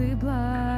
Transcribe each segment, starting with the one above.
ти благий,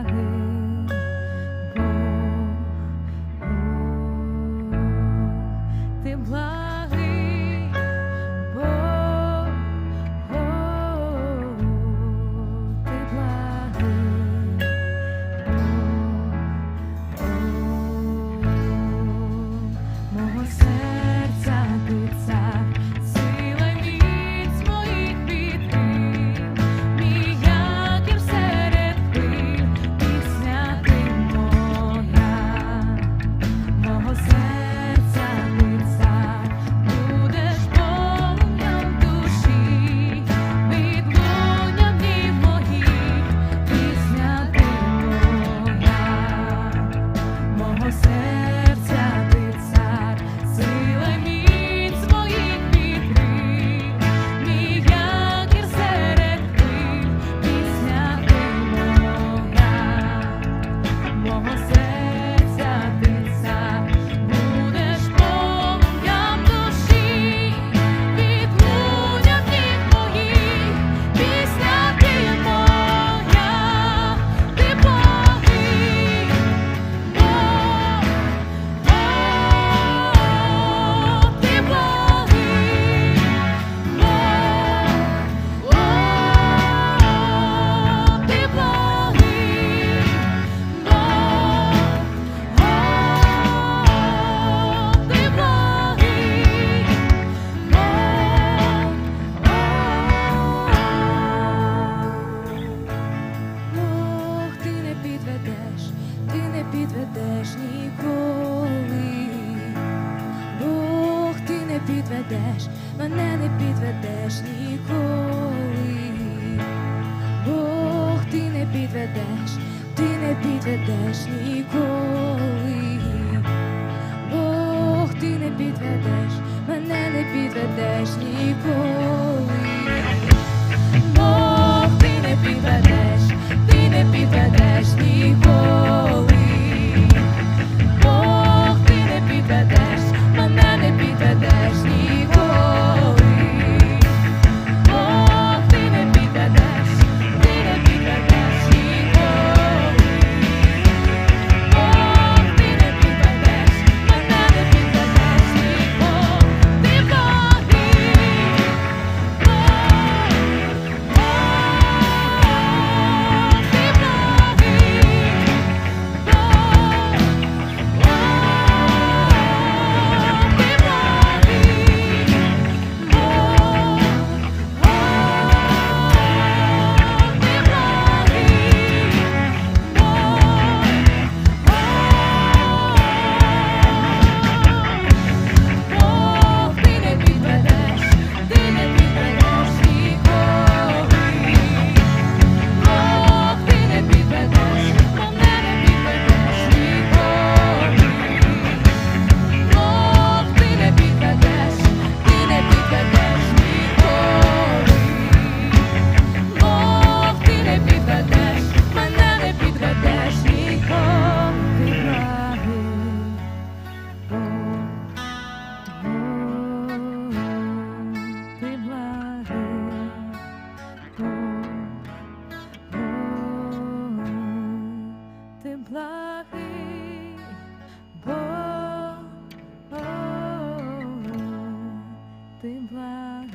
I.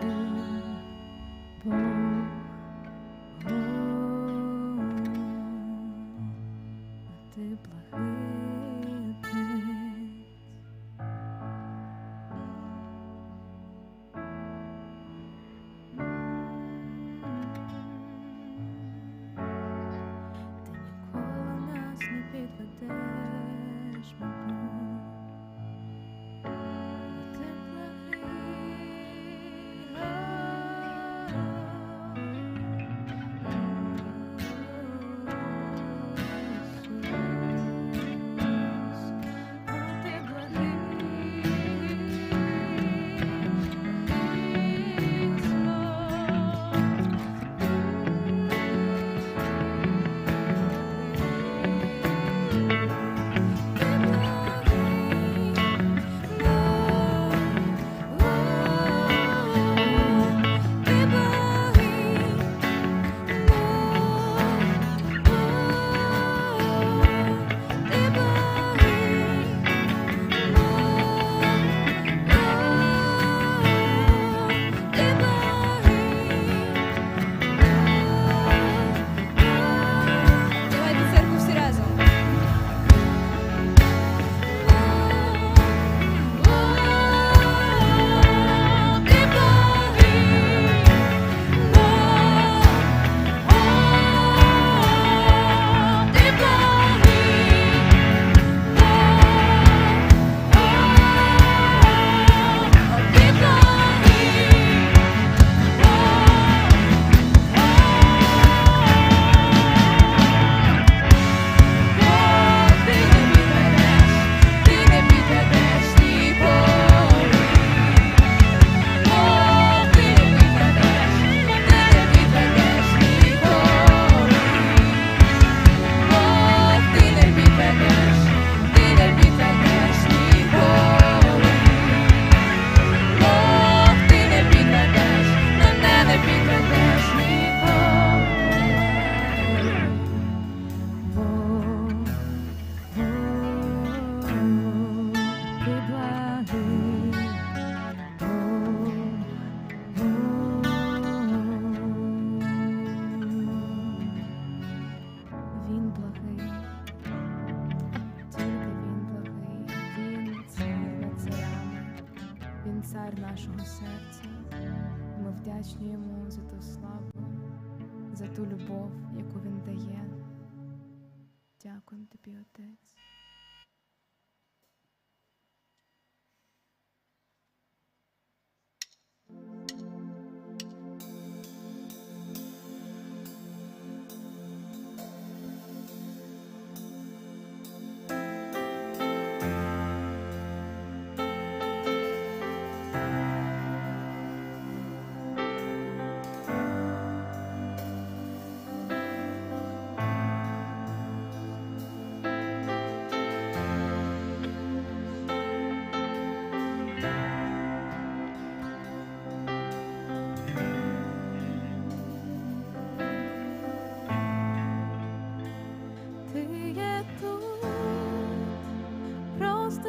Boy.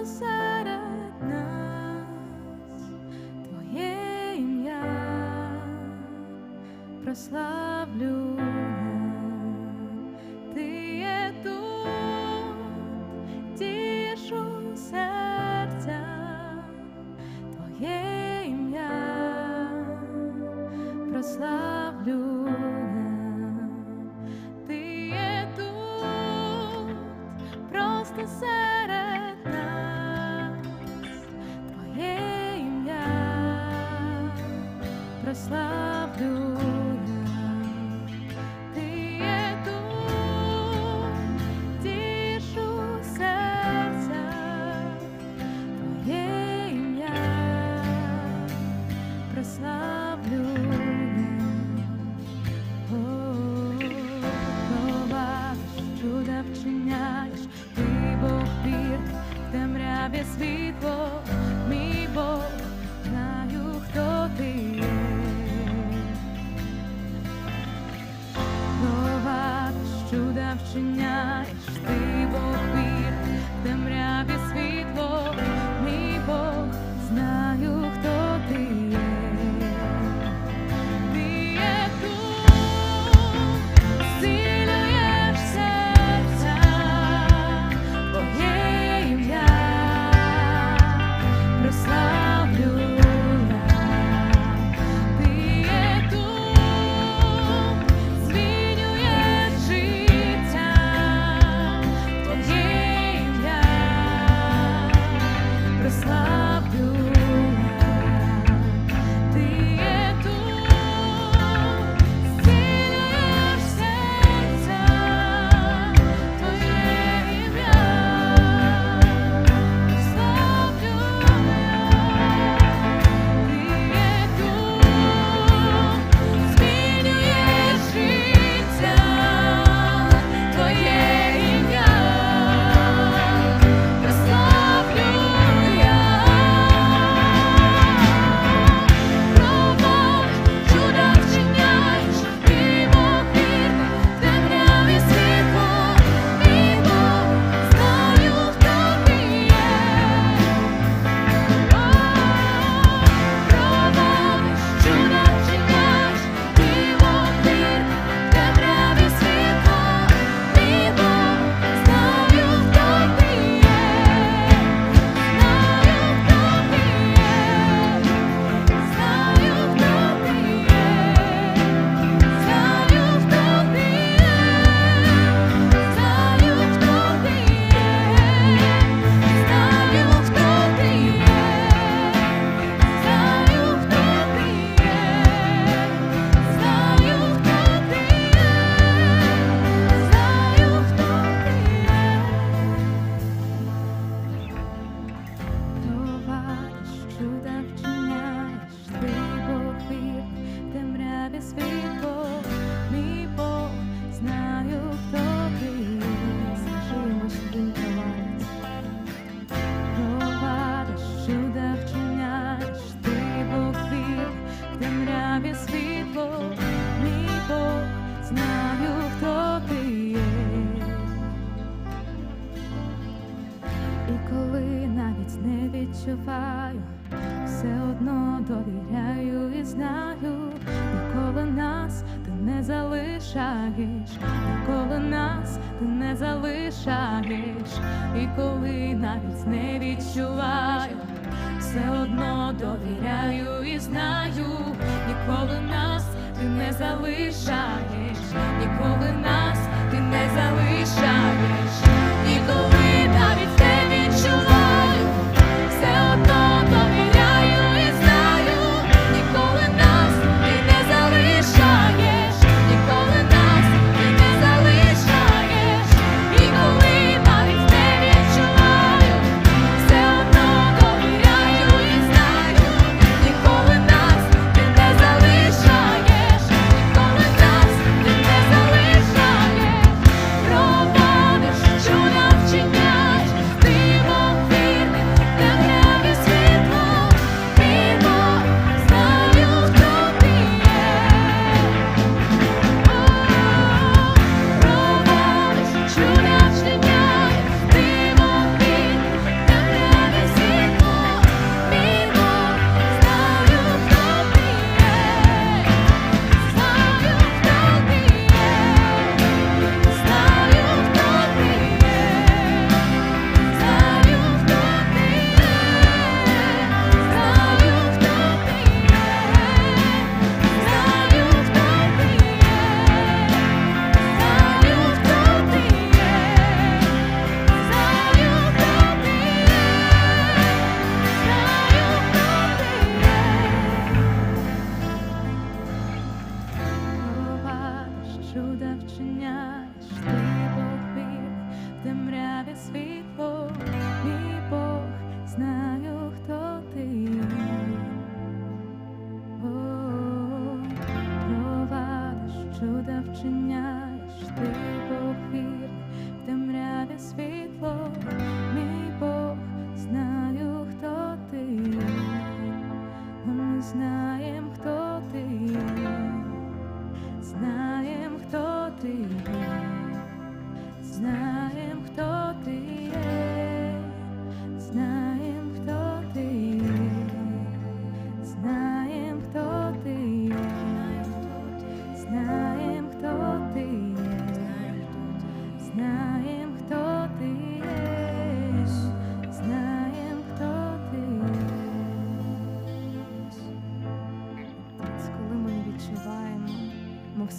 Серед нас, Твоє.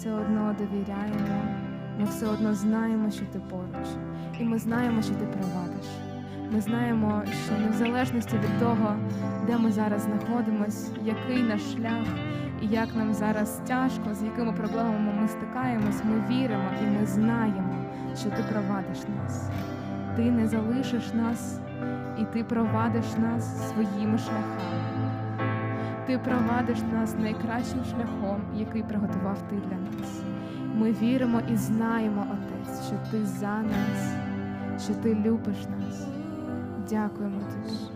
все одно довіряємо, ми все одно знаємо, що ти поруч, і ми знаємо, що ти провадиш. Ми знаємо, що не в залежності від того, де ми зараз знаходимось, який наш шлях, і як нам зараз тяжко, з якими проблемами ми стикаємось, ми віримо і ми знаємо, що ти провадиш нас. Ти не залишиш нас, і ти провадиш нас своїми шляхами ти провадиш нас найкращим шляхом, який приготував ти для нас. Ми віримо і знаємо, Отець, що Ти за нас, що Ти любиш нас. Дякуємо Тобі.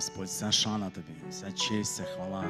Господь, вся шана тобі, вся честь, вся хвала.